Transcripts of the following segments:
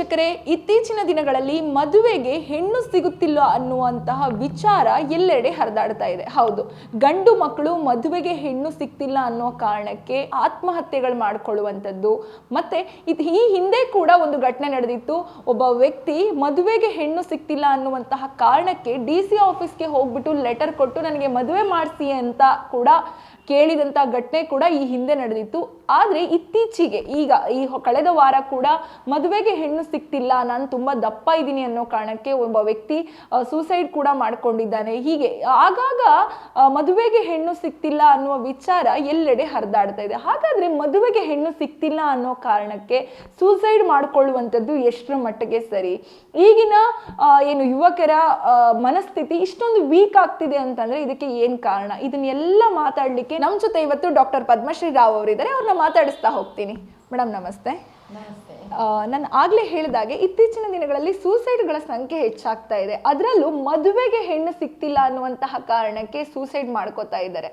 ವೀಕ್ಷಕರೇ, ಇತ್ತೀಚಿನ ದಿನಗಳಲ್ಲಿ ಮದುವೆಗೆ ಹೆಣ್ಣು ಸಿಗುತ್ತಿಲ್ಲ ಅನ್ನುವಂತಹ ವಿಚಾರ ಎಲ್ಲೆಡೆ ಹರಿದಾಡ್ತಾ ಇದೆ. ಹೌದು, ಗಂಡು ಮಕ್ಕಳು ಮದುವೆಗೆ ಹೆಣ್ಣು ಸಿಗ್ತಿಲ್ಲ ಅನ್ನೋ ಕಾರಣಕ್ಕೆ ಆತ್ಮಹತ್ಯೆಗಳು ಮಾಡಿಕೊಳ್ಳುವಂಥದ್ದು. ಮತ್ತೆ ಇದು ಈ ಹಿಂದೆ ಕೂಡ ಒಂದು ಘಟನೆ ನಡೆದಿತ್ತು. ಒಬ್ಬ ವ್ಯಕ್ತಿ ಮದುವೆಗೆ ಹೆಣ್ಣು ಸಿಗ್ತಿಲ್ಲ ಅನ್ನುವಂತಹ ಕಾರಣಕ್ಕೆ ಡಿ ಸಿ ಆಫೀಸ್ಗೆ ಹೋಗ್ಬಿಟ್ಟು ಲೆಟರ್ ಕೊಟ್ಟು, ನನಗೆ ಮದುವೆ ಮಾಡಿಸಿ ಅಂತ ಕೂಡ ಕೇಳಿದಂಥ ಘಟನೆ ಕೂಡ ಈ ಹಿಂದೆ ನಡೆದಿತ್ತು. ಆದರೆ ಇತ್ತೀಚೆಗೆ ಈಗ ಈ ಕಳೆದ ವಾರ ಕೂಡ ಮದುವೆಗೆ ಹೆಣ್ಣು ಸಿಗ್ತಿಲ್ಲ ನಾನು ತುಂಬ ದಪ್ಪ ಇದ್ದೀನಿ ಅನ್ನೋ ಕಾರಣಕ್ಕೆ ಒಬ್ಬ ವ್ಯಕ್ತಿ ಸೂಸೈಡ್ ಕೂಡ ಮಾಡಿಕೊಂಡಿದ್ದಾನೆ. ಹೀಗೆ ಆಗಾಗ ಮದುವೆಗೆ ಹೆಣ್ಣು ಸಿಗ್ತಿಲ್ಲ ಅನ್ನುವ ವಿಚಾರ ಎಲ್ಲೆಡೆ ಹರಿದಾಡ್ತಾ ಇದೆ. ಹಾಗಾದರೆ ಮದುವೆಗೆ ಹೆಣ್ಣು ಸಿಗ್ತಿಲ್ಲ ಅನ್ನೋ ಕಾರಣಕ್ಕೆ ಸೂಸೈಡ್ ಮಾಡಿಕೊಳ್ಳುವಂಥದ್ದು ಎಷ್ಟರ ಮಟ್ಟಿಗೆ ಸರಿ? ಈಗಿನ ಏನು ಯುವಕರ ಮನಸ್ಥಿತಿ ಇಷ್ಟೊಂದು ವೀಕ್ ಆಗ್ತಿದೆ ಅಂತಂದ್ರೆ ಇದಕ್ಕೆ ಏನು ಕಾರಣ? ಇದನ್ನೆಲ್ಲ ಮಾತಾಡಲಿಕ್ಕೆ ನಮ್ಮ ಜೊತೆ ಇವತ್ತು ಡಾಕ್ಟರ್ ಪದ್ಮಶ್ರೀ ರಾವ್ ಅವರಿದ್ದಾರೆ. ಅವ್ರನ್ನ ಮಾತಾಡಿಸ್ತಾ ಹೋಗ್ತೀನಿ. ಮೇಡಮ್ ನಮಸ್ತೆ. ನಾನು ಆಗಲೇ ಹೇಳಿದಾಗೆ ಇತ್ತೀಚಿನ ದಿನಗಳಲ್ಲಿ ಸೂಸೈಡ್ಗಳ ಸಂಖ್ಯೆ ಹೆಚ್ಚಾಗ್ತಾ ಇದೆ. ಅದರಲ್ಲೂ ಮದುವೆಗೆ ಹೆಣ್ಣು ಸಿಗ್ತಿಲ್ಲ ಅನ್ನುವಂತಹ ಕಾರಣಕ್ಕೆ ಸೂಸೈಡ್ ಮಾಡ್ಕೋತಾ ಇದ್ದಾರೆ.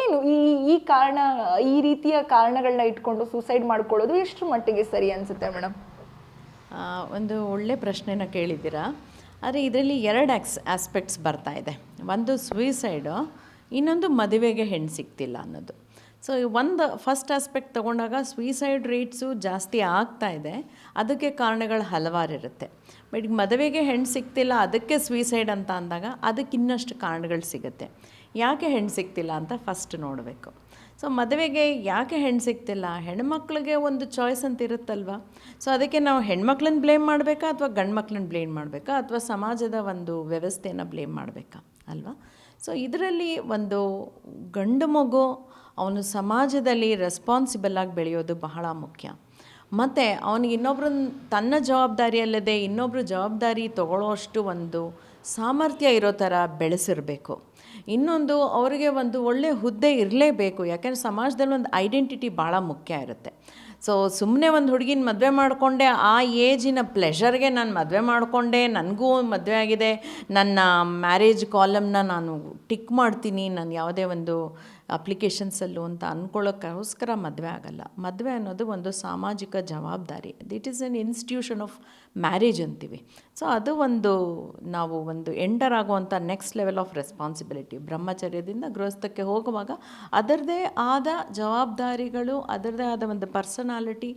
ಏನು ಈ ಈ ಕಾರಣ ಈ ರೀತಿಯ ಕಾರಣಗಳನ್ನ ಇಟ್ಕೊಂಡು ಸೂಸೈಡ್ ಮಾಡ್ಕೊಳ್ಳೋದು ಎಷ್ಟು ಮಟ್ಟಿಗೆ ಸರಿ ಅನ್ಸುತ್ತೆ ಮೇಡಮ್ ಒಂದು ಒಳ್ಳೆ ಪ್ರಶ್ನೆನ ಕೇಳಿದ್ದೀರಾ? ಆದರೆ ಇದರಲ್ಲಿ ಎರಡು ಆಕ್ಸ್ ಆಸ್ಪೆಕ್ಟ್ಸ್ ಬರ್ತಾ ಇದೆ. ಒಂದು ಸೂಯಿಸೈಡು ಇನ್ನೊಂದು ಮದುವೆಗೆ ಹೆಣ್ಣು ಸಿಗ್ತಿಲ್ಲ ಅನ್ನೋದು. ಸೊ ಒಂದು ಫಸ್ಟ್ ಆಸ್ಪೆಕ್ಟ್ ತಗೊಂಡಾಗ ಸುಯಿಸೈಡ್ ರೇಟ್ಸು ಜಾಸ್ತಿ ಆಗ್ತಾ ಇದೆ. ಅದಕ್ಕೆ ಕಾರಣಗಳು ಹಲವಾರು ಇರುತ್ತೆ. ಬಟ್ ಮದುವೆಗೆ ಹೆಣ್ಣು ಸಿಗ್ತಿಲ್ಲ, ಅದಕ್ಕೆ ಸುಯಿಸೈಡ್ ಅಂತ ಅಂದಾಗ ಅದಕ್ಕೆ ಇನ್ನಷ್ಟು ಕಾರಣಗಳು ಸಿಗುತ್ತೆ. ಯಾಕೆ ಹೆಣ್ಣು ಸಿಗ್ತಿಲ್ಲ ಅಂತ ಫಸ್ಟ್ ನೋಡಬೇಕು. ಸೊ ಮದುವೆಗೆ ಯಾಕೆ ಹೆಣ್ಣು ಸಿಗ್ತಿಲ್ಲ? ಹೆಣ್ಮಕ್ಳಿಗೆ ಒಂದು ಚಾಯ್ಸ್ ಅಂತ ಇರುತ್ತಲ್ವ? ಸೊ ಅದಕ್ಕೆ ನಾವು ಹೆಣ್ಮಕ್ಳನ್ನ ಬ್ಲೇಮ್ ಮಾಡಬೇಕಾ ಅಥವಾ ಗಂಡು ಮಕ್ಳನ್ನ ಬ್ಲೇಮ್ ಮಾಡಬೇಕಾ ಅಥವಾ ಸಮಾಜದ ಒಂದು ವ್ಯವಸ್ಥೆಯನ್ನು ಬ್ಲೇಮ್ ಮಾಡಬೇಕಾ ಅಲ್ವಾ? ಸೊ ಇದರಲ್ಲಿ ಒಂದು ಗಂಡು ಮಗು ಅವನು ಸಮಾಜದಲ್ಲಿ ರೆಸ್ಪಾನ್ಸಿಬಲ್ ಆಗಿ ಬೆಳೆಯೋದು ಬಹಳ ಮುಖ್ಯ. ಮತ್ತು ಅವನಿಗೆ ಇನ್ನೊಬ್ರನ್ನ ತನ್ನ ಜವಾಬ್ದಾರಿ ಅಲ್ಲದೆ ಇನ್ನೊಬ್ಬರು ಜವಾಬ್ದಾರಿ ತಗೊಳ್ಳೋಷ್ಟು ಒಂದು ಸಾಮರ್ಥ್ಯ ಇರೋ ಥರ ಬೆಳೆಸಿರಬೇಕು. ಇನ್ನೊಂದು ಅವರಿಗೆ ಒಂದು ಒಳ್ಳೆಯ ಹುದ್ದೆ ಇರಲೇಬೇಕು, ಯಾಕೆಂದರೆ ಸಮಾಜದಲ್ಲಿ ಒಂದು ಐಡೆಂಟಿಟಿ ಭಾಳ ಮುಖ್ಯ ಇರುತ್ತೆ. ಸೊ ಸುಮ್ಮನೆ ಒಂದು ಹುಡುಗಿನ ಮದುವೆ ಮಾಡಿಕೊಂಡೆ, ಆ ಏಜಿನ ಪ್ಲೆಷರ್ಗೆ ನಾನು ಮದುವೆ ಮಾಡಿಕೊಂಡೆ, ನನಗೂ ಮದುವೆ ಆಗಿದೆ, ನನ್ನ ಮ್ಯಾರೇಜ್ ಕಾಲಮ್ನ ನಾನು ಟಿಕ್ ಮಾಡ್ತೀನಿ, ನಾನು ಯಾವುದೇ ಒಂದು ಅಪ್ಲಿಕೇಶನ್ಸಲ್ಲೂ ಅಂತ ಅಂದ್ಕೊಳ್ಳೋಕ್ಕೋಸ್ಕರ ಮದುವೆ ಆಗಲ್ಲ. ಮದುವೆ ಅನ್ನೋದು ಒಂದು ಸಾಮಾಜಿಕ ಜವಾಬ್ದಾರಿ. This is an institution of marriage ಅಂತೀವಿ. ಸೊ ಅದು ಒಂದು ನಾವು ಒಂದು ಎಂಟರ್ ಆಗುವಂಥ ನೆಕ್ಸ್ಟ್ ಲೆವೆಲ್ ಆಫ್ ರೆಸ್ಪಾನ್ಸಿಬಿಲಿಟಿ ಬ್ರಹ್ಮಚರ್ಯದಿಂದ ಗೃಹಸ್ಥಕ್ಕೆ ಹೋಗುವಾಗ ಅದರದೇ ಆದ ಜವಾಬ್ದಾರಿಗಳು ಅದರದೇ ಆದ ಒಂದು personality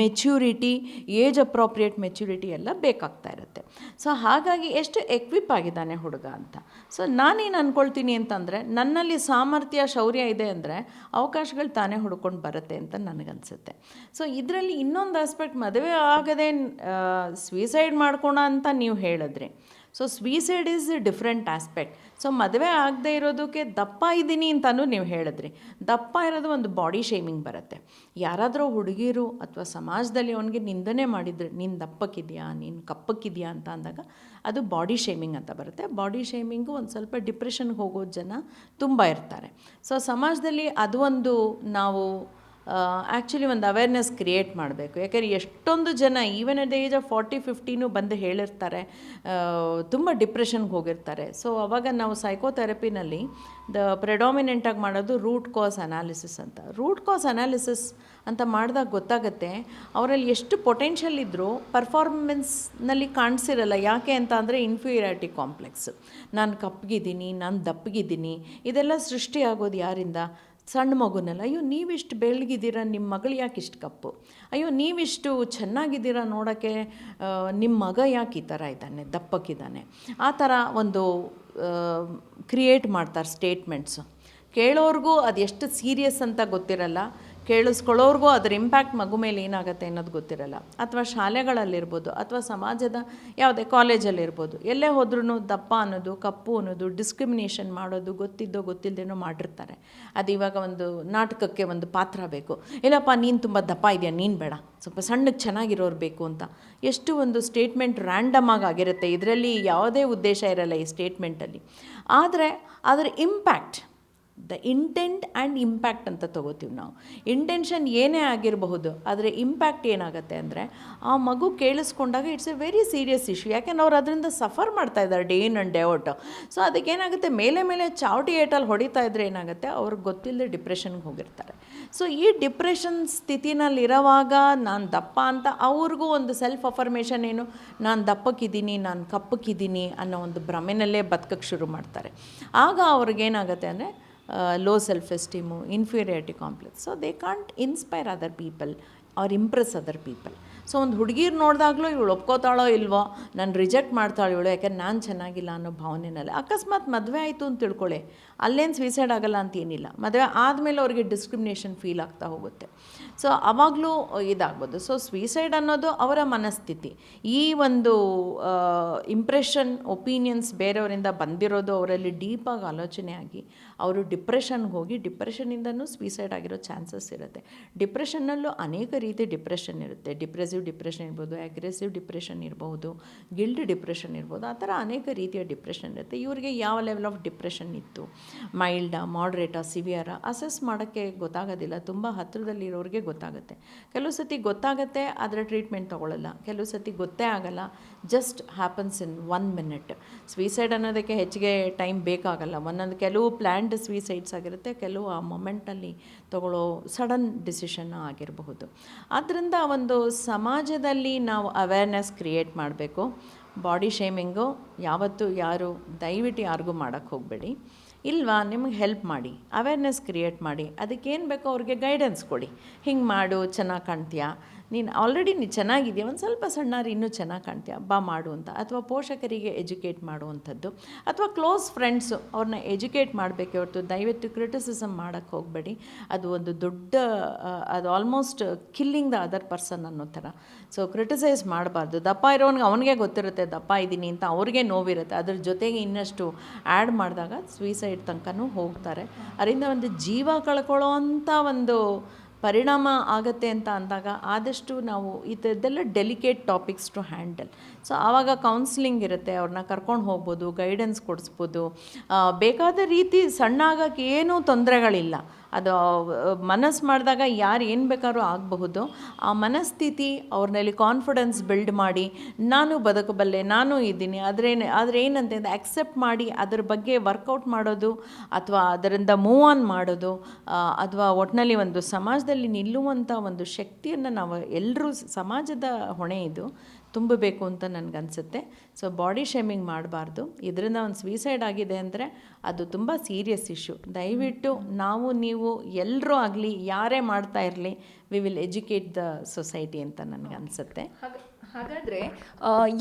maturity age appropriate maturity ಎಲ್ಲ ಬೇಕಾಗ್ತಾ ಇರುತ್ತೆ. ಸೊ ಹಾಗಾಗಿ ಎಷ್ಟು ಎಕ್ವಿಪ್ ಆಗಿದ್ದಾನೆ ಹುಡುಗ ಅಂತ. ಸೊ ನಾನೇನು ಅಂದ್ಕೊಳ್ತೀನಿ ಅಂತಂದರೆ, ನನ್ನಲ್ಲಿ ಸಾಮರ್ಥ್ಯ, ಶೌರ್ಯ ಇದೆ ಅಂದರೆ ಅವಕಾಶಗಳು ತಾನೇ ಹುಡ್ಕೊಂಡು ಬರುತ್ತೆ ಅಂತ ನನಗನ್ಸುತ್ತೆ. ಸೊ ಇದರಲ್ಲಿ ಇನ್ನೊಂದು ಆಸ್ಪೆಕ್ಟ್ ಮದುವೆ ಆಗದೆ ಸ್ವಿಸೈಡ್ ಮಾಡ್ಕೋಣ ಅಂತ ನೀವು ಹೇಳಿದ್ರಿ. So suicide is different aspect so ಮದುವೆ ಆಗದೆ ಇರೋದಕ್ಕೆ ದಪ್ಪ ಇದ್ದೀನಿ ಅಂತಲೂ ನೀವು ಹೇಳಿದ್ರಿ. ದಪ್ಪ ಇರೋದು ಒಂದು ಬಾಡಿ ಶೇಮಿಂಗ್ ಬರುತ್ತೆ. ಯಾರಾದರೂ ಹುಡುಗಿರು ಅಥವಾ ಸಮಾಜದಲ್ಲಿ ಅವನಿಗೆ ನಿಂದನೆ ಮಾಡಿದ್ರೆ, ನೀನು ದಪ್ಪಕ್ಕಿದೆಯಾ? ನೀನು ಕಪ್ಪಕ್ಕಿದೆಯಾ? ಅಂತ ಅಂದಾಗ ಅದು ಬಾಡಿ ಶೇಮಿಂಗ್ ಅಂತ ಬರುತ್ತೆ. ಬಾಡಿ ಶೇಮಿಂಗು ಒಂದು ಸ್ವಲ್ಪ ಡಿಪ್ರೆಷನ್ಗೆ ಹೋಗೋ ಜನ ತುಂಬ ಇರ್ತಾರೆ. ಸೊ ಸಮಾಜದಲ್ಲಿ ಅದು ಒಂದು ನಾವು ಆ್ಯಕ್ಚುಲಿ ಒಂದು ಅವೇರ್ನೆಸ್ ಕ್ರಿಯೇಟ್ ಮಾಡಬೇಕು. ಯಾಕೆಂದರೆ ಎಷ್ಟೊಂದು ಜನ even at the age of forty ಫಿಫ್ಟಿನೂ ಬಂದು ಹೇಳಿರ್ತಾರೆ ತುಂಬ ಡಿಪ್ರೆಷನ್ಗೆ ಹೋಗಿರ್ತಾರೆ. ಸೊ ಅವಾಗ ನಾವು ಸೈಕೋಥೆರಪಿನಲ್ಲಿ ದ ಪ್ರೆಡಾಮಿನೆಂಟಾಗಿ ಮಾಡೋದು ರೂಟ್ ಕಾಸ್ ಅನಾಲಿಸಿಸ್ ಅಂತ. ರೂಟ್ ಕಾಸ್ ಅನಾಲಿಸಿಸ್ ಅಂತ ಮಾಡಿದಾಗ ಗೊತ್ತಾಗುತ್ತೆ, ಅವರಲ್ಲಿ ಎಷ್ಟು ಪೊಟೆನ್ಷಿಯಲ್ ಇದ್ದರೂ ಪರ್ಫಾರ್ಮೆನ್ಸ್ನಲ್ಲಿ ಕಾಣಿಸಿರಲ್ಲ. ಯಾಕೆ ಅಂತ ಅಂದರೆ ಇನ್ಫೀರಿಯಾರಿಟಿ ಕಾಂಪ್ಲೆಕ್ಸ್ ನಾನು ಕಪ್ಪಗಿದ್ದೀನಿ ನಾನು ದಪ್ಪಗಿದ್ದೀನಿ, ಇದೆಲ್ಲ ಸೃಷ್ಟಿಯಾಗೋದು ಯಾರಿಂದ? ಸಣ್ಣ ಮಗುನಲ್ಲ, ಅಯ್ಯೋ, ನೀವಿಷ್ಟು ಬೆಳಗಿದ್ದೀರ, ನಿಮ್ಮ ಮಗಳು ಯಾಕೆ ಇಷ್ಟು ಕಪ್ಪು? ಅಯ್ಯೋ, ನೀವಿಷ್ಟು ಚೆನ್ನಾಗಿದ್ದೀರ ನೋಡೋಕ್ಕೆ ನಿಮ್ಮ ಮಗ ಯಾಕೆ ಈ ಥರ ಇದ್ದಾನೆ, ದಪ್ಪಕ್ಕಿದ್ದಾನೆ? ಆ ಥರ ಒಂದು ಕ್ರಿಯೇಟ್ ಮಾಡ್ತಾರೆ ಸ್ಟೇಟ್ಮೆಂಟ್ಸು ಕೇಳೋರಿಗೂ ಅದು ಸೀರಿಯಸ್ ಅಂತ ಗೊತ್ತಿರಲ್ಲ. ಕೇಳಿಸ್ಕೊಳ್ಳೋರ್ಗೂ ಅದರ ಇಂಪ್ಯಾಕ್ಟ್ ಮಗು ಮೇಲೆ ಏನಾಗುತ್ತೆ ಅನ್ನೋದು ಗೊತ್ತಿರಲ್ಲ. ಅಥವಾ ಶಾಲೆಗಳಲ್ಲಿರ್ಬೋದು, ಅಥವಾ ಸಮಾಜದ ಯಾವುದೇ ಕಾಲೇಜಲ್ಲಿರ್ಬೋದು, ಎಲ್ಲೇ ಹೋದ್ರೂ ದಪ್ಪ ಅನ್ನೋದು, ಕಪ್ಪು ಅನ್ನೋದು ಡಿಸ್ಕ್ರಿಮಿನೇಷನ್ ಮಾಡೋದು, ಗೊತ್ತಿದ್ದೋ ಗೊತ್ತಿಲ್ಲದೇನೋ ಮಾಡಿರ್ತಾರೆ. ಅದು ಇವಾಗ ಒಂದು ನಾಟಕಕ್ಕೆ ಒಂದು ಪಾತ್ರ ಬೇಕು. ಇಲ್ಲಪ್ಪ ನೀನು ತುಂಬ ದಪ್ಪ ಇದೆಯಾ? ನೀನು ಬೇಡ. ಸ್ವಲ್ಪ ಸಣ್ಣಕ್ಕೆ ಚೆನ್ನಾಗಿರೋರು ಬೇಕು ಅಂತ. ಎಷ್ಟು ಒಂದು ಸ್ಟೇಟ್ಮೆಂಟ್ ರ್ಯಾಂಡಮ್ ಆಗಿ ಆಗಿರುತ್ತೆ. ಇದರಲ್ಲಿ ಯಾವುದೇ ಉದ್ದೇಶ ಇರಲ್ಲ ಈ ಸ್ಟೇಟ್ಮೆಂಟಲ್ಲಿ ಆದರೆ ಅದರ impact the intent and impact ಅಂತ ತಗೋತೀವಿ ನಾವು. ಇಂಟೆನ್ಷನ್ ಏನೇ ಆಗಿರಬಹುದು, ಆದರೆ ಇಂಪ್ಯಾಕ್ಟ್ ಏನಾಗುತ್ತೆ ಅಂದರೆ, ಆ ಮಗು ಕೇಳಿಸ್ಕೊಂಡಾಗ it's a very serious issue ಯಾಕೆಂದ್ರೆ ಅವ್ರು ಅದರಿಂದ ಸಫರ್ ಮಾಡ್ತಾ ಇದ್ದಾರೆ day in and day out so ಅದಕ್ಕೇನಾಗುತ್ತೆ? ಮೇಲೆ ಮೇಲೆ ಚಾವಟಿ ಏಟಲ್ಲಿ ಹೊಡಿತಾ ಇದ್ದರೆ ಏನಾಗುತ್ತೆ? ಅವ್ರಿಗೆ ಗೊತ್ತಿಲ್ಲದೆ ಡಿಪ್ರೆಷನ್ಗೆ ಹೋಗಿರ್ತಾರೆ. ಸೊ ಈ ಡಿಪ್ರೆಷನ್ ಸ್ಥಿತಿನಲ್ಲಿರೋವಾಗ ನಾನು ದಪ್ಪ ಅಂತ ಅವ್ರಿಗೂ ಒಂದು ಸೆಲ್ಫ್ ಅಫರ್ಮೇಷನ್ ಏನು? ನಾನು ದಪ್ಪಕ್ಕಿದ್ದೀನಿ, ನಾನು ಕಪ್ಪಕ್ಕಿದ್ದೀನಿ ಅನ್ನೋ ಒಂದು ಭ್ರಮೆನಲ್ಲೇ ಬದುಕಕ್ಕೆ ಶುರು ಮಾಡ್ತಾರೆ. ಆಗ ಅವ್ರಿಗೇನಾಗುತ್ತೆ ಅಂದರೆ low self esteem inferiority complex so they can't inspire other people or impress other people so ಒಂದು ಹುಡುಗಿರು ನೋಡಿದಾಗಲೂ ಇವಳು ಒಪ್ಕೋತಾಳೋ ಇಲ್ವೋ, ನಾನು ರಿಜೆಕ್ಟ್ ಮಾಡ್ತಾಳೆ ಇವಳು ಯಾಕೆಂದ್ರೆ ನಾನು ಚೆನ್ನಾಗಿಲ್ಲ ಅನ್ನೋ ಭಾವನೆನಲ್ಲಿ. ಅಕಸ್ಮಾತ್ ಮದುವೆ ಆಯಿತು ಅಂತ ತಿಳ್ಕೊಳ್ಳಿ ಅಲ್ಲೇನು ಸೂಸೈಡ್ ಆಗಲ್ಲ ಅಂತ ಏನಿಲ್ಲ. ಮದುವೆ ಆದಮೇಲೆ ಅವ್ರಿಗೆ ಡಿಸ್ಕ್ರಿಮಿನೇಷನ್ ಫೀಲ್ ಆಗ್ತಾ ಹೋಗುತ್ತೆ. ಸೊ ಆವಾಗಲೂ ಇದಾಗ್ಬೋದು. ಸೊ ಸ್ವೀಸೈಡ್ ಅನ್ನೋದು ಅವರ ಮನಸ್ಥಿತಿ. ಈ ಒಂದು ಇಂಪ್ರೆಷನ್ ಒಪಿನಿಯನ್ಸ್ ಬೇರೆಯವರಿಂದ ಬಂದಿರೋದು ಅವರಲ್ಲಿ ಡೀಪಾಗಿ ಆಲೋಚನೆ ಆಗಿ ಅವರು ಡಿಪ್ರೆಷನ್ಗೆ ಹೋಗಿ ಡಿಪ್ರೆಷನಿಂದನೂ ಸ್ವೀಸೈಡ್ ಆಗಿರೋ ಚಾನ್ಸಸ್ ಇರುತ್ತೆ. ಡಿಪ್ರೆಷನ್ನಲ್ಲೂ ಅನೇಕ ರೀತಿ ಡಿಪ್ರೆಷನ್ ಇರುತ್ತೆ. ಡಿಪ್ರೆಸಿವ್ ಡಿಪ್ರೆಷನ್ ಇರ್ಬೋದು ಅಗ್ರೆಸಿವ್ ಡಿಪ್ರೆಷನ್ ಇರ್ಬೋದು ಗಿಲ್ಡ್ ಡಿಪ್ರೆಷನ್ ಇರ್ಬೋದು, ಆ ಥರ ಅನೇಕ ರೀತಿಯ ಡಿಪ್ರೆಷನ್ ಇರುತ್ತೆ. ಇವರಿಗೆ ಯಾವ ಲೆವೆಲ್ ಆಫ್ ಡಿಪ್ರೆಷನ್ ಇತ್ತು? ಮೈಲ್ಡಾ ಮಾಡ್ರೇಟಾ ಸಿವಿಯರ ಅಸೆಸ್ ಮಾಡೋಕ್ಕೆ ಗೊತ್ತಾಗೋದಿಲ್ಲ. ತುಂಬ ಹತ್ತಿರದಲ್ಲಿರೋರಿಗೆ ಗೊತ್ತಾಗುತ್ತೆ. ಕೆಲವು ಸತಿ ಗೊತ್ತಾಗುತ್ತೆ ಅದರ ಟ್ರೀಟ್ಮೆಂಟ್ ತೊಗೊಳ್ಳಲ್ಲ ಕೆಲವು ಸತಿ ಗೊತ್ತೇ ಆಗಲ್ಲ. Just happens in one minute suicide ಅನ್ನೋದಕ್ಕೆ ಹೆಚ್ಚಿಗೆ ಟೈಮ್ ಬೇಕಾಗಲ್ಲ. ಒಂದೊಂದು ಕೆಲವು ಪ್ಲ್ಯಾಂಡ್ ಸ್ವೀಸೈಡ್ಸ್ ಆಗಿರುತ್ತೆ, ಕೆಲವು ಆ ಮೊಮೆಂಟಲ್ಲಿ ತಗೊಳ್ಳೋ ಸಡನ್ ಡಿಸಿಷನ್ ಆಗಿರಬಹುದು. ಆದ್ದರಿಂದ ಒಂದು ಸಮಾಜದಲ್ಲಿ ನಾವು ಅವೇರ್ನೆಸ್ ಕ್ರಿಯೇಟ್ ಮಾಡಬೇಕು. ಬಾಡಿ ಶೇಮಿಂಗು ಯಾವತ್ತೂ ಯಾರು ದಯವಿಟ್ಟು ಯಾರಿಗೂ ಮಾಡೋಕ್ಕೆ ಹೋಗಬೇಡಿ. ಇಲ್ವಾ, ನಿಮಗೆ ಹೆಲ್ಪ್ ಮಾಡಿ ಅವೇರ್ನೆಸ್ ಕ್ರಿಯೇಟ್ ಮಾಡಿ, ಅದಕ್ಕೇನು ಬೇಕೋ ಅವ್ರಿಗೆ ಗೈಡೆನ್ಸ್ ಕೊಡಿ. ಹಿಂಗೆ ಮಾಡು, ಚೆನ್ನಾಗಿ ಕಾಣ್ತೀಯಾ? ನೀನು ಆಲ್ರೆಡಿ ನೀನು ಚೆನ್ನಾಗಿದೆಯಾ? ಒಂದು ಸ್ವಲ್ಪ ಸಣ್ಣಾರು ಇನ್ನೂ ಚೆನ್ನಾಗಿ ಕಾಣ್ತೀಯಾ? ಮಾಡು ಅಂತ. ಅಥವಾ ಪೋಷಕರಿಗೆ ಎಜುಕೇಟ್ ಮಾಡುವಂಥದ್ದು. ಅಥವಾ ಕ್ಲೋಸ್ ಫ್ರೆಂಡ್ಸು ಅವ್ರನ್ನ ಎಜುಕೇಟ್ ಮಾಡಬೇಕೆ ಹೊರತು ದಯವಿಟ್ಟು ಕ್ರಿಟಿಸಿಸಮ್ ಮಾಡೋಕ್ಕೆ ಹೋಗಬೇಡಿ. ಅದು ಒಂದು ದೊಡ್ಡ ಅದು almost killing the other person ಅನ್ನೋ ಥರ. ಸೊ ಕ್ರಿಟಿಸೈಸ್ ಮಾಡಬಾರ್ದು. ದಪ್ಪ ಇರೋನ್ಗೆ ಅವನಿಗೆ ಗೊತ್ತಿರುತ್ತೆ, ದಪ್ಪ ಇದ್ದೀನಿ ಅಂತ ಅವ್ರಿಗೆ ನೋವಿರುತ್ತೆ. ಅದ್ರ ಜೊತೆಗೆ ಇನ್ನಷ್ಟು ಆ್ಯಡ್ ಮಾಡಿದಾಗ ಸ್ವೀಸೈಡ್ ತನಕನೂ ಹೋಗ್ತಾರೆ. ಅದರಿಂದ ಒಂದು ಜೀವ ಕಳ್ಕೊಳ್ಳೋ ಅಂಥ ಒಂದು ಪರಿಣಾಮ ಆಗತ್ತೆ ಅಂತ ಅಂದಾಗ ಆದಷ್ಟು ನಾವು ಈ ಥರದ್ದೆಲ್ಲ delicate topics to handle so ಆವಾಗ ಕೌನ್ಸಿಲಿಂಗ್ ಇರುತ್ತೆ, ಅವ್ರನ್ನ ಕರ್ಕೊಂಡು ಹೋಗ್ಬೋದು ಗೈಡೆನ್ಸ್ ಕೊಡಿಸ್ಬೋದು. ಬೇಕಾದ ರೀತಿ ಸಣ್ಣ ಆಗೋಕ್ಕೆ ಏನೂ ತೊಂದರೆಗಳಿಲ್ಲ. ಅದು ಮನಸ್ಸು ಮಾಡಿದಾಗ ಯಾರು ಏನು ಬೇಕಾದ್ರೂ ಆಗಬಹುದು. ಆ ಮನಸ್ಥಿತಿ ಅವ್ರನ್ನಲ್ಲಿ ಕಾನ್ಫಿಡೆನ್ಸ್ ಬಿಲ್ಡ್ ಮಾಡಿ, ನಾನು ಬದುಕಬಲ್ಲೆ, ನಾನು ಇದ್ದೀನಿ, ಆದರೆ ಆದರೆ ಏನಂತ ಅಕ್ಸೆಪ್ಟ್ ಮಾಡಿ ಅದ್ರ ಬಗ್ಗೆ ವರ್ಕೌಟ್ ಮಾಡೋದು ಅಥವಾ ಅದರಿಂದ ಮೂವ್ ಆನ್ ಮಾಡೋದು ಅಥವಾ ಒಟ್ಟಿನಲ್ಲಿ ಒಂದು ಸಮಾಜದಲ್ಲಿ ನಿಲ್ಲುವಂಥ ಒಂದು ಶಕ್ತಿಯನ್ನು ನಾವು ಎಲ್ಲರೂ ಸಮಾಜದ ಹೊಣೆ ಇದು. ತುಂಬಬೇಕು ಅಂತ ನನಗನ್ಸುತ್ತೆ. ಸೊ ಬಾಡಿ ಶೇಮಿಂಗ್ ಮಾಡಬಾರ್ದು. ಇದರಿಂದ ಒಂದು ಸ್ವೀಸೈಡ್ ಆಗಿದೆ ಅಂದರೆ ಅದು ತುಂಬ ಸೀರಿಯಸ್ ಇಶ್ಯೂ ದಯವಿಟ್ಟು ನಾವು, ನೀವು ಎಲ್ಲರೂ ಆಗಲಿ, ಯಾರೇ ಮಾಡ್ತಾ ಇರಲಿ we will educate the society ಅಂತ ನನಗನ್ಸುತ್ತೆ. ಹಾಗ- ಹಾಗಾದ್ರೆ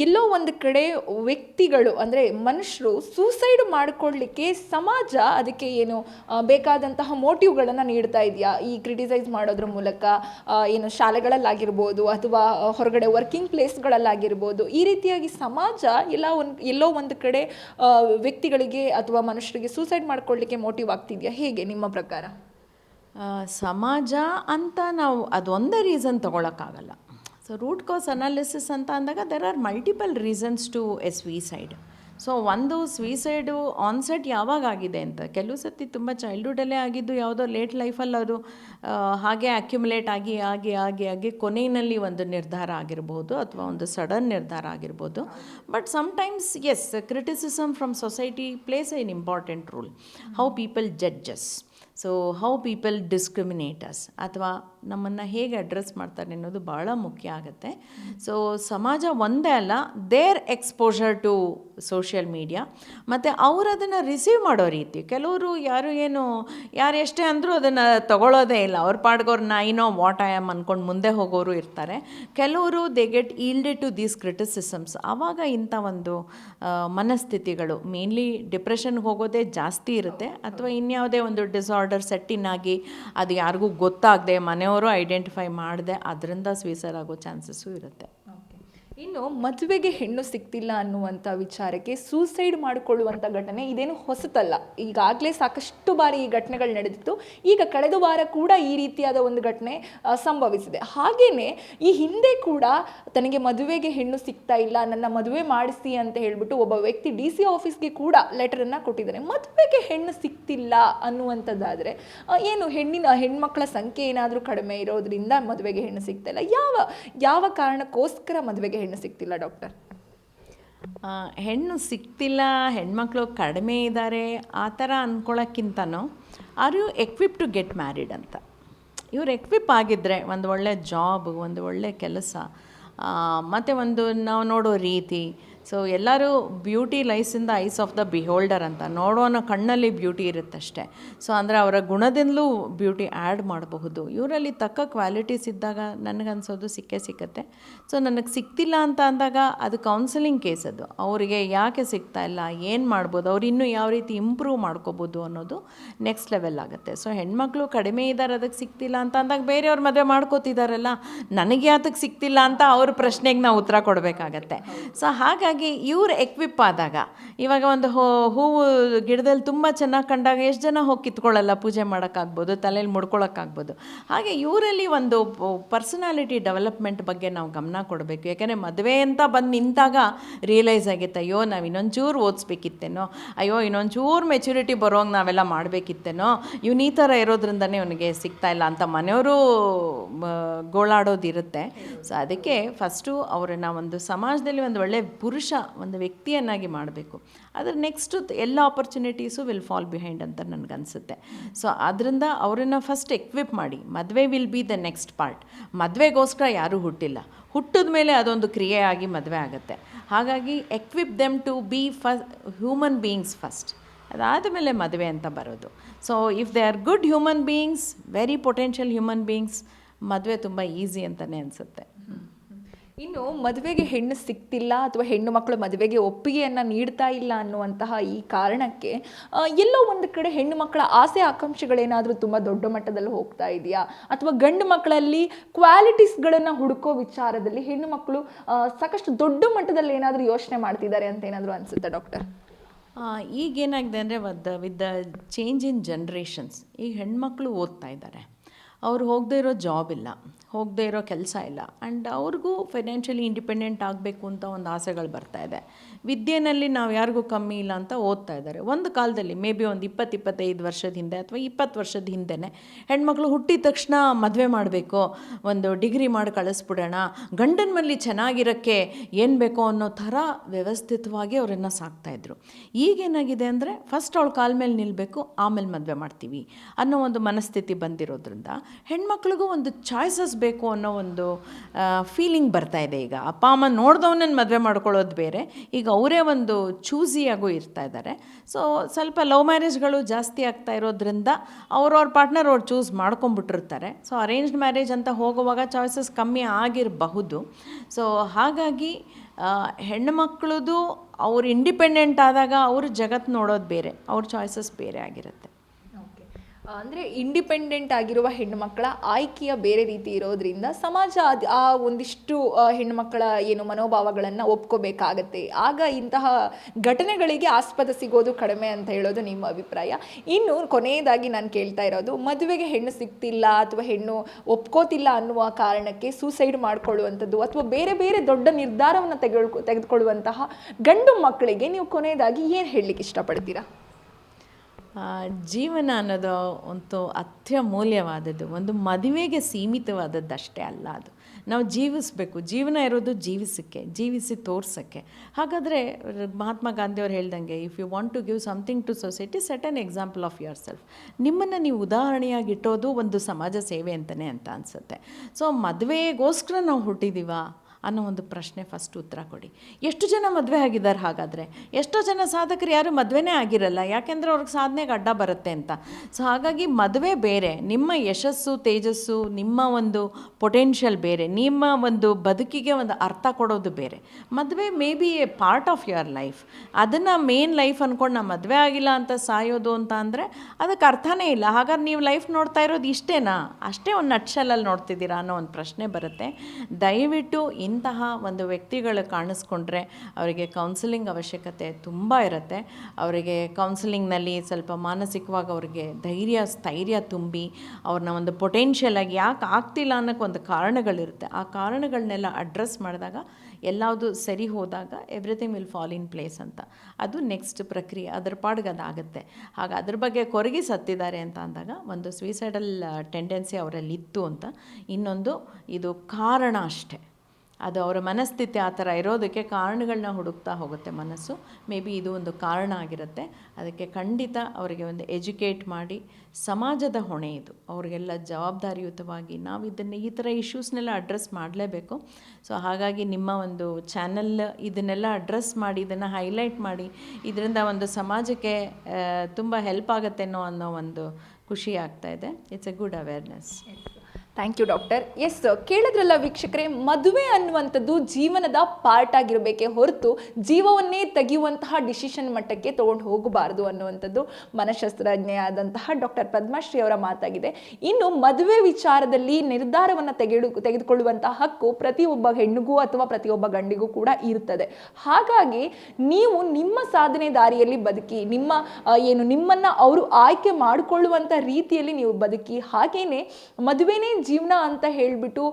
ಎಲ್ಲೋ ಒಂದು ಕಡೆ ವ್ಯಕ್ತಿಗಳು, ಅಂದರೆ ಮನುಷ್ಯರು ಸೂಸೈಡ್ ಮಾಡಿಕೊಳ್ಳಿಕ್ಕೆ ಸಮಾಜ ಅದಕ್ಕೆ ಏನು ಬೇಕಾದಂತಹ ಮೋಟಿವ್ಗಳನ್ನು ನೀಡ್ತಾ ಇದೆಯಾ? ಈ ಕ್ರಿಟಿಸೈಸ್ ಮಾಡೋದ್ರ ಮೂಲಕ ಏನು ಶಾಲೆಗಳಲ್ಲಾಗಿರ್ಬೋದು ಅಥವಾ ಹೊರಗಡೆ ವರ್ಕಿಂಗ್ ಪ್ಲೇಸ್ಗಳಲ್ಲಾಗಿರ್ಬೋದು ಈ ರೀತಿಯಾಗಿ ಸಮಾಜ ಎಲ್ಲ ಒಂದು, ಎಲ್ಲೋ ಒಂದು ಕಡೆ ವ್ಯಕ್ತಿಗಳಿಗೆ ಅಥವಾ ಮನುಷ್ಯರಿಗೆ ಸೂಸೈಡ್ ಮಾಡಿಕೊಳ್ಳಿಕ್ಕೆ ಮೋಟಿವ್ ಆಗ್ತಿದೆಯಾ? ಹೇಗೆ ನಿಮ್ಮ ಪ್ರಕಾರ? ಸಮಾಜ ಅಂತ ನಾವು ಅದೊಂದೇ ರೀಸನ್ ತೊಗೊಳಕ್ಕಾಗಲ್ಲ. ಸೊ ರೂಟ್ ಕಾಸ್ ಅನಾಲಿಸಿಸ್ ಅಂತ ಅಂದಾಗ there are multiple reasons to a suicide so ಒಂದು ಸ್ವೀಸೈಡು ಆನ್ಸೆಟ್ ಯಾವಾಗ ಆಗಿದೆ ಅಂತ? ಕೆಲವು ಸತಿ ತುಂಬ ಚೈಲ್ಡ್ಹುಡಲ್ಲೇ ಆಗಿದ್ದು, ಯಾವುದೋ ಲೇಟ್ ಲೈಫಲ್ಲಿ ಅದು ಹಾಗೆ ಅಕ್ಯುಮುಲೇಟ್ ಆಗಿ ಆಗಿ ಆಗಿ ಆಗಿ ಕೊನೆಯಲ್ಲಿ ಒಂದು ನಿರ್ಧಾರ ಆಗಿರ್ಬೋದು ಅಥವಾ ಒಂದು ಸಡನ್ ನಿರ್ಧಾರ ಆಗಿರ್ಬೋದು. But sometimes as criticism from society plays an important role how people judges so how people discriminators ಅಥವಾ ನಮ್ಮನ್ನು ಹೇಗೆ ಅಡ್ರೆಸ್ ಮಾಡ್ತಾರೆ ಅನ್ನೋದು ಭಾಳ ಮುಖ್ಯ ಆಗುತ್ತೆ. ಸೊ ಸಮಾಜ ಒಂದೇ ಅಲ್ಲ there exposure to social media ಮತ್ತು ಅವರು ಅದನ್ನು ರಿಸೀವ್ ಮಾಡೋ ರೀತಿ. ಕೆಲವರು ಯಾರು ಏನು, ಯಾರು ಎಷ್ಟೇ ಅಂದರೂ ಅದನ್ನು ತಗೊಳ್ಳೋದೇ ಇಲ್ಲ. ಅವ್ರ ಪಾಡ್ಗೋರು ನಾ ನೋ ವಾಟ್ ಐ ಆಮ್ ಅಂದ್ಕೊಂಡು ಮುಂದೆ ಹೋಗೋರು ಇರ್ತಾರೆ. ಕೆಲವರು they get yielded to these criticisms ಆವಾಗ ಇಂಥ ಒಂದು ಮನಸ್ಥಿತಿಗಳು ಮೇನ್ಲಿ ಡಿಪ್ರೆಷನ್ಗೆ ಹೋಗೋದೇ ಜಾಸ್ತಿ ಇರುತ್ತೆ. ಅಥವಾ ಇನ್ಯಾವುದೇ ಒಂದು ಡಿಸಾರ್ಡರ್ ಸೆಟ್ಟಿನ್ ಆಗಿ ಅದು ಯಾರಿಗೂ ಗೊತ್ತಾಗದೆ ಮನೆಯವರು ಐಡೆಂಟಿಫೈ ಮಾಡದೆ ಅದರಿಂದ ಸ್ವೀಸೈಡ್ ಆಗೋ ಚಾನ್ಸಸ್ಸು ಇರುತ್ತೆ. ಇನ್ನು ಮದುವೆಗೆ ಹೆಣ್ಣು ಸಿಗ್ತಿಲ್ಲ ಅನ್ನುವಂಥ ವಿಚಾರಕ್ಕೆ ಸೂಸೈಡ್ ಮಾಡಿಕೊಳ್ಳುವಂಥ ಘಟನೆ ಇದೇನು ಹೊಸತಲ್ಲ. ಈಗಾಗಲೇ ಸಾಕಷ್ಟು ಬಾರಿ ಈ ಘಟನೆಗಳು ನಡೆದಿತ್ತು. ಈಗ ಕಳೆದ ವಾರ ಕೂಡ ಈ ರೀತಿಯಾದ ಒಂದು ಘಟನೆ ಸಂಭವಿಸಿದೆ. ಹಾಗೆಯೇ ಈ ಹಿಂದೆ ಕೂಡ ತನಗೆ ಮದುವೆಗೆ ಹೆಣ್ಣು ಸಿಗ್ತಾ ಇಲ್ಲ, ನನ್ನ ಮದುವೆ ಮಾಡಿಸಿ ಅಂತ ಹೇಳಿಬಿಟ್ಟು ಒಬ್ಬ ವ್ಯಕ್ತಿ ಡಿ ಸಿ ಆಫೀಸ್ಗೆ ಕೂಡ ಲೆಟರನ್ನು ಕೊಟ್ಟಿದ್ದಾರೆ ಮದುವೆಗೆ ಹೆಣ್ಣು ಸಿಗ್ತಿಲ್ಲ ಅನ್ನುವಂಥದ್ದಾದರೆ ಏನು ಹೆಣ್ಣಿನ, ಹೆಣ್ಮಕ್ಳ ಸಂಖ್ಯೆ ಏನಾದರೂ ಕಡಿಮೆ ಇರೋದ್ರಿಂದ ಮದುವೆಗೆ ಹೆಣ್ಣು ಸಿಗ್ತಾ ಇಲ್ಲ. ಯಾವ ಯಾವ ಕಾರಣಕ್ಕೋಸ್ಕರ ಮದುವೆಗೆ ಹೆಣ್ಣು ಸಿಗ್ತಿಲ್ಲ ಡಾಕ್ಟರ್. ಹೆಣ್ಣು ಸಿಗ್ತಿಲ್ಲ, ಹೆಣ್ಮಕ್ಳು ಕಡಿಮೆ ಇದ್ದಾರೆ ಆ ಥರ ಅಂದ್ಕೊಳ್ಳೋಕ್ಕಿಂತನೂ are you equip to get married ಅಂತ. ಇವ್ರು ಎಕ್ವಿಪ್ ಆಗಿದ್ದರೆ ಒಂದು ಒಳ್ಳೆ ಜಾಬ್ ಒಂದು ಒಳ್ಳೆ ಕೆಲಸ ಮತ್ತು ಒಂದು ನಾವು ನೋಡೋ ರೀತಿ ಸೊ ಎಲ್ಲರೂ beauty lies in eyes of the beholder ಅಂತ. ನೋಡೋನ ಕಣ್ಣಲ್ಲಿ ಬ್ಯೂಟಿ ಇರುತ್ತಷ್ಟೆ. ಸೊ ಅಂದರೆ ಅವರ ಗುಣದಿಂದಲೂ ಬ್ಯೂಟಿ ಆ್ಯಡ್ ಮಾಡಬಹುದು. ಇವರಲ್ಲಿ ತಕ್ಕ ಕ್ವಾಲಿಟೀಸ್ ಇದ್ದಾಗ ನನಗನ್ಸೋದು ಸಿಕ್ಕೇ ಸಿಕ್ಕತ್ತೆ. ಸೊ ನನಗೆ ಸಿಕ್ತಿಲ್ಲ ಅಂತ ಅಂದಾಗ ಅದು ಕೌನ್ಸಿಲಿಂಗ್ ಕೇಸ್ ಅದು. ಅವರಿಗೆ ಯಾಕೆ ಸಿಗ್ತಾ ಇಲ್ಲ, ಏನು ಮಾಡ್ಬೋದು, ಅವ್ರು ಇನ್ನೂ ಯಾವ ರೀತಿ ಇಂಪ್ರೂವ್ ಮಾಡ್ಕೋಬೋದು ಅನ್ನೋದು ನೆಕ್ಸ್ಟ್ ಲೆವೆಲ್ ಆಗುತ್ತೆ. ಸೊ ಹೆಣ್ಮಕ್ಳು ಕಡಿಮೆ ಇದ್ದಾರೆ ಅದಕ್ಕೆ ಸಿಗ್ತಿಲ್ಲ ಅಂತ ಅಂದಾಗ ಬೇರೆಯವ್ರ ಮದುವೆ ಮಾಡ್ಕೋತಿದ್ದಾರಲ್ಲ ನನಗೆ ಯಾತಕ್ಕೆ ಸಿಗ್ತಿಲ್ಲ ಅಂತ ಅವ್ರ ಪ್ರಶ್ನೆಗೆ ನಾವು ಉತ್ತರ ಕೊಡಬೇಕಾಗತ್ತೆ. ಸೊ ಹಾಗಾಗಿ ಇವ್ರು ಎಕ್ವಿಪ್ ಆದಾಗ. ಇವಾಗ ಒಂದು ಹೂವು ಗಿಡದಲ್ಲಿ ತುಂಬ ಚೆನ್ನಾಗಿ ಕಂಡಾಗ ಎಷ್ಟು ಜನ ಹೋಗಿ ಕಿತ್ಕೊಳ್ಳಲ್ಲ ಪೂಜೆ ಮಾಡೋಕ್ಕಾಗ್ಬೋದು ತಲೆಯಲ್ಲಿ ಮುಡ್ಕೊಳ್ಳೋಕ್ಕಾಗ್ಬೋದು ಹಾಗೆ ಇವರಲ್ಲಿ ಒಂದು ಪರ್ಸನಾಲಿಟಿ ಡೆವಲಪ್ಮೆಂಟ್ ಬಗ್ಗೆ ನಾವು ಗಮನ ಕೊಡಬೇಕು. ಯಾಕೆಂದರೆ ಮದುವೆ ಅಂತ ಬಂದು ನಿಂತಾಗ ರಿಯಲೈಸ್ ಆಗಿತ್ತು, ಅಯ್ಯೋ, ನಾವು ಇನ್ನೊಂಚೂರು ಓದಿಸ್ಬೇಕಿತ್ತೇನೋ? ಅಯ್ಯೋ, ಇನ್ನೊಂಚೂರು ಮೆಚುರಿಟಿ ಬರೋಂಗೆ ನಾವೆಲ್ಲ ಮಾಡಬೇಕಿತ್ತೇನೋ? ಇವ್ನು ಈ ಥರ ಇರೋದ್ರಿಂದನೇ ಅವನಿಗೆ ಸಿಗ್ತಾ ಇಲ್ಲ ಅಂತ ಮನೆಯವರು ಗೋಳಾಡೋದಿರುತ್ತೆ. ಸೊ ಅದಕ್ಕೆ ಫಸ್ಟು ಅವರನ್ನು ಒಂದು ಸಮಾಜದಲ್ಲಿ ಒಂದು ಒಳ್ಳೆ ಪುರುಷ ಒಂದು ವ್ಯಕ್ತಿಯನ್ನಾಗಿ ಮಾಡಬೇಕು. ಆದರೆ ನೆಕ್ಸ್ಟು ಎಲ್ಲ ಆಪರ್ಚುನಿಟೀಸು ವಿಲ್ ಫಾಲ್ ಬಿಹೈಂಡ್ ಅಂತ ನನಗನ್ಸುತ್ತೆ. ಸೊ ಅದರಿಂದ ಅವರನ್ನು ಫಸ್ಟ್ ಎಕ್ವಿಪ್ ಮಾಡಿ, ಮದುವೆ will be the next part ಮದುವೆಗೋಸ್ಕರ ಯಾರೂ ಹುಟ್ಟಿಲ್ಲ. ಹುಟ್ಟಿದ ಮೇಲೆ ಅದೊಂದು ಕ್ರಿಯೆಯಾಗಿ ಮದುವೆ ಆಗುತ್ತೆ. ಹಾಗಾಗಿ equip them to be for human beings first ಅದಾದ ಮೇಲೆ ಮದುವೆ ಅಂತ ಬರೋದು. So if they are good human beings very potential human beings ಮದುವೆ ತುಂಬ ಈಸಿ ಅಂತಲೇ ಅನಿಸುತ್ತೆ. ಇನ್ನು ಮದುವೆಗೆ ಹೆಣ್ಣು ಸಿಗ್ತಿಲ್ಲ ಅಥವಾ ಹೆಣ್ಣು ಮಕ್ಕಳು ಮದುವೆಗೆ ಒಪ್ಪಿಗೆಯನ್ನು ನೀಡ್ತಾ ಇಲ್ಲ ಅನ್ನುವಂತಹ ಈ ಕಾರಣಕ್ಕೆ ಎಲ್ಲೋ ಒಂದು ಕಡೆ ಹೆಣ್ಣು ಮಕ್ಕಳ ಆಸೆ ಆಕಾಂಕ್ಷೆಗಳೇನಾದರೂ ತುಂಬ ದೊಡ್ಡ ಮಟ್ಟದಲ್ಲಿ ಹೋಗ್ತಾ ಇದೆಯಾ? ಅಥವಾ ಗಂಡು ಮಕ್ಕಳಲ್ಲಿ ಕ್ವಾಲಿಟೀಸ್ಗಳನ್ನು ಹುಡುಕೋ ವಿಚಾರದಲ್ಲಿ ಹೆಣ್ಣು ಮಕ್ಕಳು ಸಾಕಷ್ಟು ದೊಡ್ಡ ಮಟ್ಟದಲ್ಲಿ ಏನಾದರೂ ಯೋಚನೆ ಮಾಡ್ತಿದ್ದಾರೆ ಅಂತ ಏನಾದರೂ ಅನಿಸುತ್ತೆ ಡಾಕ್ಟರ್? ಈಗೇನಾಗಿದೆ ಅಂದರೆ with the change in generations ಈಗ ಹೆಣ್ಮಕ್ಳು ಓದ್ತಾ ಇದ್ದಾರೆ. ಅವ್ರು ಹೋಗದೇ ಇರೋ ಜಾಬ್ ಇಲ್ಲ, ಹೋಗದೇ ಇರೋ ಕೆಲಸ ಇಲ್ಲ. ಆ್ಯಂಡ್ ಅವ್ರಿಗೂ ಫೈನಾನ್ಷಿಯಲಿ ಇಂಡಿಪೆಂಡೆಂಟ್ ಆಗಬೇಕು ಅಂತ ಒಂದು ಆಸೆಗಳು ಬರ್ತಾ ವಿದ್ಯೆನಲ್ಲಿ ನಾವು ಯಾರಿಗೂ ಕಮ್ಮಿ ಇಲ್ಲ ಅಂತ ಓದ್ತಾ ಇದ್ದಾರೆ. ಒಂದು ಕಾಲದಲ್ಲಿ, ಮೇ ಬಿ ಒಂದು ಇಪ್ಪತ್ತು, ಇಪ್ಪತ್ತೈದು ವರ್ಷದ ಹಿಂದೆ ಅಥವಾ ಇಪ್ಪತ್ತು ವರ್ಷದ ಹಿಂದೆನೇ ಹೆಣ್ಮಕ್ಳು ಹುಟ್ಟಿದ ತಕ್ಷಣ ಮದುವೆ ಮಾಡಬೇಕು, ಒಂದು ಡಿಗ್ರಿ ಮಾಡಿ ಕಳಿಸ್ಬಿಡೋಣ, ಗಂಡನ ಮಲ್ಲಿ ಚೆನ್ನಾಗಿರೋಕ್ಕೆ ಏನು ಬೇಕೋ ಅನ್ನೋ ಥರ ವ್ಯವಸ್ಥಿತವಾಗಿ ಅವರನ್ನು ಸಾಕ್ತಾಯಿದ್ರು ಈಗೇನಾಗಿದೆ ಅಂದರೆ ಫಸ್ಟ್ ಅವಳು ಕಾಲ ಮೇಲೆ ನಿಲ್ಲಬೇಕು ಆಮೇಲೆ ಮದುವೆ ಮಾಡ್ತೀವಿ ಅನ್ನೋ ಒಂದು ಮನಸ್ಥಿತಿ ಬಂದಿರೋದ್ರಿಂದ ಹೆಣ್ಮಕ್ಳಿಗೂ ಒಂದು ಚಾಯ್ಸಸ್ ಬೇಕು ಅನ್ನೋ ಒಂದು ಫೀಲಿಂಗ್ ಬರ್ತಾ ಇದೆ ಈಗ. ಅಪ್ಪ, ಅಮ್ಮ ನೋಡಿದವನನ್ನು ಮದುವೆ ಮಾಡ್ಕೊಳ್ಳೋದು ಬೇರೆ, ಈಗ ಅವರೇ ಒಂದು ಚೂಸಿಯಾಗೂ ಇರ್ತಾ ಇದ್ದಾರೆ. ಸೊ ಸ್ವಲ್ಪ ಲವ್ ಮ್ಯಾರೇಜ್ಗಳು ಜಾಸ್ತಿ ಆಗ್ತಾ ಇರೋದ್ರಿಂದ ಅವ್ರವ್ರ ಪಾರ್ಟ್ನರ್ ಅವ್ರು ಚೂಸ್ ಮಾಡ್ಕೊಂಬಿಟ್ಟಿರ್ತಾರೆ ಸೊ ಅರೇಂಜ್ಡ್ ಮ್ಯಾರೇಜ್ ಅಂತ ಹೋಗುವಾಗ ಚಾಯ್ಸಸ್ ಕಮ್ಮಿ ಆಗಿರಬಹುದು. ಸೊ ಹಾಗಾಗಿ ಹೆಣ್ಣು ಹೆಣ್ಣುಮಕ್ಳದು ಅವ್ರು ಇಂಡಿಪೆಂಡೆಂಟ್ ಆದಾಗ ಅವರು ಜಗತ್ತು ನೋಡೋದು ಬೇರೆ, ಅವ್ರ ಚಾಯ್ಸಸ್ ಬೇರೆ ಆಗಿರುತ್ತೆ. ಅಂದರೆ ಇಂಡಿಪೆಂಡೆಂಟ್ ಆಗಿರುವ ಹೆಣ್ಣುಮಕ್ಕಳ ಆಯ್ಕೆಯ ಬೇರೆ ರೀತಿ ಇರೋದ್ರಿಂದ ಸಮಾಜ ಅದು ಆ ಒಂದಿಷ್ಟು ಹೆಣ್ಣುಮಕ್ಕಳ ಏನು ಮನೋಭಾವಗಳನ್ನು ಒಪ್ಕೋಬೇಕಾಗತ್ತೆ. ಆಗ ಇಂತಹ ಘಟನೆಗಳಿಗೆ ಆಸ್ಪದ ಸಿಗೋದು ಕಡಿಮೆ ಅಂತ ಹೇಳೋದು ನಿಮ್ಮ ಅಭಿಪ್ರಾಯ. ಇನ್ನು ಕೊನೆಯದಾಗಿ ನಾನು ಕೇಳ್ತಾ ಇರೋದು, ಮದುವೆಗೆ ಹೆಣ್ಣು ಸಿಗ್ತಿಲ್ಲ ಅಥವಾ ಹೆಣ್ಣು ಒಪ್ಕೋತಿಲ್ಲ ಅನ್ನುವ ಕಾರಣಕ್ಕೆ ಸೂಸೈಡ್ ಮಾಡ್ಕೊಳ್ಳುವಂಥದ್ದು ಅಥವಾ ಬೇರೆ ಬೇರೆ ದೊಡ್ಡ ನಿರ್ಧಾರವನ್ನು ತೆಗೆದುಕೊ ತೆಗೆದುಕೊಳ್ಳುವಂತಹ ಗಂಡು ಮಕ್ಕಳಿಗೆ ನೀವು ಕೊನೆಯದಾಗಿ ಏನು ಹೇಳಲಿಕ್ಕೆ ಇಷ್ಟಪಡ್ತೀರಾ? ಜೀವನ ಅನ್ನೋದು ಒಂದು ಅತ್ಯಮೂಲ್ಯವಾದದ್ದು ಒಂದು ಮದುವೆಗೆ ಸೀಮಿತವಾದದ್ದಷ್ಟೇ ಅಲ್ಲ ಅದು. ನಾವು ಜೀವಿಸಬೇಕು. ಜೀವನ ಇರೋದು ಜೀವಿಸೋಕ್ಕೆ, ಜೀವಿಸಿ ತೋರ್ಸೋಕ್ಕೆ. ಹಾಗಾದರೆ ಮಹಾತ್ಮ ಗಾಂಧಿಯವ್ರು ಹೇಳ್ದಂಗೆ if you want to give something to society set an example of yourself ನಿಮ್ಮನ್ನು ನೀವು ಉದಾಹರಣೆಯಾಗಿ ಇಟ್ಟೋದು ಒಂದು ಸಮಾಜ ಸೇವೆ ಅಂತಲೇ ಅಂತ ಅನಿಸುತ್ತೆ. ಸೊ ಮದುವೆಗೋಸ್ಕರ ನಾವು ಹುಟ್ಟಿದ್ದೀವಾ ಅನ್ನೋ ಒಂದು ಪ್ರಶ್ನೆ ಫಸ್ಟ್ ಉತ್ತರ ಕೊಡಿ. ಎಷ್ಟು ಜನ ಮದುವೆ ಆಗಿದ್ದಾರೆ ಹಾಗಾದರೆ? ಎಷ್ಟೋ ಜನ ಸಾಧಕರು ಯಾರು ಮದುವೆನೇ ಆಗಿರಲ್ಲ, ಯಾಕೆಂದರೆ ಅವ್ರಿಗೆ ಸಾಧನೆಗೆ ಅಡ್ಡ ಬರುತ್ತೆ ಅಂತ. ಸೊ ಹಾಗಾಗಿ ಮದುವೆ ಬೇರೆ, ನಿಮ್ಮ ಯಶಸ್ಸು, ತೇಜಸ್ಸು, ನಿಮ್ಮ ಒಂದು ಪೊಟೆನ್ಷಿಯಲ್ ಬೇರೆ, ನಿಮ್ಮ ಒಂದು ಬದುಕಿಗೆ ಒಂದು ಅರ್ಥ ಕೊಡೋದು ಬೇರೆ. ಮದುವೆ may be a part of your life ಅದನ್ನು ಮೇನ್ ಲೈಫ್ ಅಂದ್ಕೊಂಡು ನಾ ಮದುವೆ ಆಗಿಲ್ಲ ಅಂತ ಸಾಯೋದು ಅಂತ ಅಂದರೆ ಅದಕ್ಕೆ ಅರ್ಥನೇ ಇಲ್ಲ. ಹಾಗಾದ್ರೆ ನೀವು ಲೈಫ್ ನೋಡ್ತಾ ಇರೋದು ಇಷ್ಟೇನಾ? ಅಷ್ಟೇ ಒಂದು ನಟ್ಶಲಲ್ಲಿ ನೋಡ್ತಿದ್ದೀರಾ ಅನ್ನೋ ಒಂದು ಪ್ರಶ್ನೆ ಬರುತ್ತೆ. ದಯವಿಟ್ಟು ಇನ್ನು ಇಂತಹ ಒಂದು ವ್ಯಕ್ತಿಗಳು ಕಾಣಿಸ್ಕೊಂಡ್ರೆ ಅವರಿಗೆ ಕೌನ್ಸಿಲಿಂಗ್ ಅವಶ್ಯಕತೆ ತುಂಬ ಇರುತ್ತೆ. ಅವರಿಗೆ ಕೌನ್ಸಿಲಿಂಗ್ನಲ್ಲಿ ಸ್ವಲ್ಪ ಮಾನಸಿಕವಾಗಿ ಅವ್ರಿಗೆ ಧೈರ್ಯ, ಸ್ಥೈರ್ಯ ತುಂಬಿ ಅವ್ರನ್ನ ಒಂದು ಪೊಟೆನ್ಷಿಯಲ್ ಆಗಿ ಯಾಕೆ ಆಗ್ತಿಲ್ಲ ಅನ್ನೋಕ್ಕೆ ಒಂದು ಕಾರಣಗಳಿರುತ್ತೆ. ಆ ಕಾರಣಗಳನ್ನೆಲ್ಲ ಅಡ್ರೆಸ್ ಮಾಡಿದಾಗ ಎಲ್ಲವುದು ಸರಿ ಹೋದಾಗ everything will fall in place ಅಂತ. ಅದು ನೆಕ್ಸ್ಟ್ ಪ್ರಕ್ರಿಯೆ. ಅದ್ರ ಪಾಡ್ಗೆ ಅದಾಗುತ್ತೆ. ಹಾಗ ಅದ್ರ ಬಗ್ಗೆ ಕೊರಗಿ ಸತ್ತಿದ್ದಾರೆ ಅಂತ ಅಂದಾಗ ಒಂದು ಸ್ವೀಸೈಡಲ್ ಟೆಂಡೆನ್ಸಿ ಅವರಲ್ಲಿ ಇತ್ತು ಅಂತ. ಇನ್ನೊಂದು ಇದು ಕಾರಣ ಅಷ್ಟೆ. ಅದು ಅವರ ಮನಸ್ಥಿತಿ ಆ ಥರ ಇರೋದಕ್ಕೆ ಕಾರಣಗಳನ್ನ ಹುಡುಕ್ತಾ ಹೋಗುತ್ತೆ ಮನಸ್ಸು. ಮೇ ಬಿ ಇದು ಒಂದು ಕಾರಣ ಆಗಿರುತ್ತೆ. ಅದಕ್ಕೆ ಖಂಡಿತ ಅವರಿಗೆ ಒಂದು ಎಜುಕೇಟ್ ಮಾಡಿ, ಸಮಾಜದ ಹೊಣೆ ಇದು. ಅವರಿಗೆಲ್ಲ ಜವಾಬ್ದಾರಿಯುತವಾಗಿ ನಾವು ಇದನ್ನು ಈ ಥರ ಇಶ್ಯೂಸ್ನೆಲ್ಲ ಅಡ್ರೆಸ್ ಮಾಡಲೇಬೇಕು. ಸೊ ಹಾಗಾಗಿ ನಿಮ್ಮ ಒಂದು ಚಾನಲ್ ಇದನ್ನೆಲ್ಲ ಅಡ್ರೆಸ್ ಮಾಡಿ, ಇದನ್ನು ಹೈಲೈಟ್ ಮಾಡಿ, ಇದರಿಂದ ಒಂದು ಸಮಾಜಕ್ಕೆ ತುಂಬ ಹೆಲ್ಪ್ ಆಗುತ್ತೇನೋ ಅನ್ನೋ ಒಂದು ಖುಷಿ ಆಗ್ತಾ ಇದೆ. It's a good awareness thank you doctor yes ಕೇಳಿದ್ರಲ್ಲ ವೀಕ್ಷಕರೇ, ಮದುವೆ ಅನ್ನುವಂಥದ್ದು ಜೀವನದ ಪಾರ್ಟ್ ಆಗಿರಬೇಕೆ ಹೊರತು ಜೀವವನ್ನೇ ತೆಗೆಯುವಂತಹ ಡಿಸಿಷನ್ ಮಟ್ಟಕ್ಕೆ ತಗೊಂಡು ಹೋಗಬಾರ್ದು ಅನ್ನುವಂಥದ್ದು ಮನಃಶಾಸ್ತ್ರಜ್ಞೆಯಾದಂತಹ ಡಾಕ್ಟರ್ ಪದ್ಮಶ್ರೀ ಅವರ ಮಾತಾಗಿದೆ. ಇನ್ನು ಮದುವೆ ವಿಚಾರದಲ್ಲಿ ನಿರ್ಧಾರವನ್ನು ತೆಗೆದು ತೆಗೆದುಕೊಳ್ಳುವಂತಹ ಹಕ್ಕು ಪ್ರತಿಯೊಬ್ಬ ಹೆಣ್ಣಿಗೂ ಅಥವಾ ಪ್ರತಿಯೊಬ್ಬ ಗಂಡಿಗೂ ಕೂಡ ಇರ್ತದೆ. ಹಾಗಾಗಿ ನೀವು ನಿಮ್ಮ ಸಾಧನೆ ದಾರಿಯಲ್ಲಿ ಬದುಕಿ, ನಿಮ್ಮ ಏನು ನಿಮ್ಮನ್ನು ಅವರು ಆಯ್ಕೆ ಮಾಡಿಕೊಳ್ಳುವಂಥ ರೀತಿಯಲ್ಲಿ ನೀವು ಬದುಕಿ, ಹಾಗೇನೆ ಮದುವೆನೇ ಜೀವನ ಅಂತ ಹೇಳಿಬಿಟ್ಟು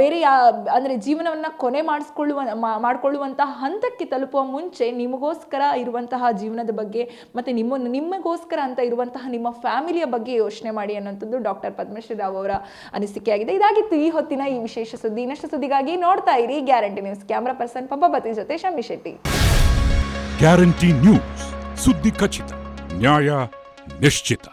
ಬೇರೆ ಯಾ, ಅಂದರೆ ಜೀವನವನ್ನು ಕೊನೆ ಮಾಡಿಸ್ಕೊಳ್ಳುವ ಮಾಡಿಕೊಳ್ಳುವಂತಹ ಹಂತಕ್ಕೆ ತಲುಪುವ ಮುಂಚೆ ನಿಮಗೋಸ್ಕರ ಇರುವಂತಹ ಜೀವನದ ಬಗ್ಗೆ ಮತ್ತು ನಿಮ್ಮ, ನಿಮಗೋಸ್ಕರ ಅಂತ ಇರುವಂತಹ ನಿಮ್ಮ ಫ್ಯಾಮಿಲಿಯ ಬಗ್ಗೆ ಯೋಚನೆ ಮಾಡಿ ಅನ್ನೋಂಥದ್ದು ಡಾಕ್ಟರ್ ಪದ್ಮಶ್ರೀ ರಾವ್ ಅವರ ಅನಿಸಿಕೆಯಾಗಿದೆ. ಇದಾಗಿತ್ತು ಈ ಹೊತ್ತಿನ ಈ ವಿಶೇಷ ಸುದ್ದಿ. ಇನ್ನಷ್ಟು ಸುದ್ದಿಗಾಗಿ ನೋಡ್ತಾ ಇರಿ ಗ್ಯಾರಂಟಿ ನ್ಯೂಸ್. ಕ್ಯಾಮ್ರಾ ಪರ್ಸನ್ ಪಬ್ಬಪತಿ ಜೊತೆ ಶಮಿ ಶೆಟ್ಟಿ. Guarantee news. ಸುದ್ದಿ ಖಚಿತ, ನ್ಯಾಯ ನಿಶ್ಚಿತ.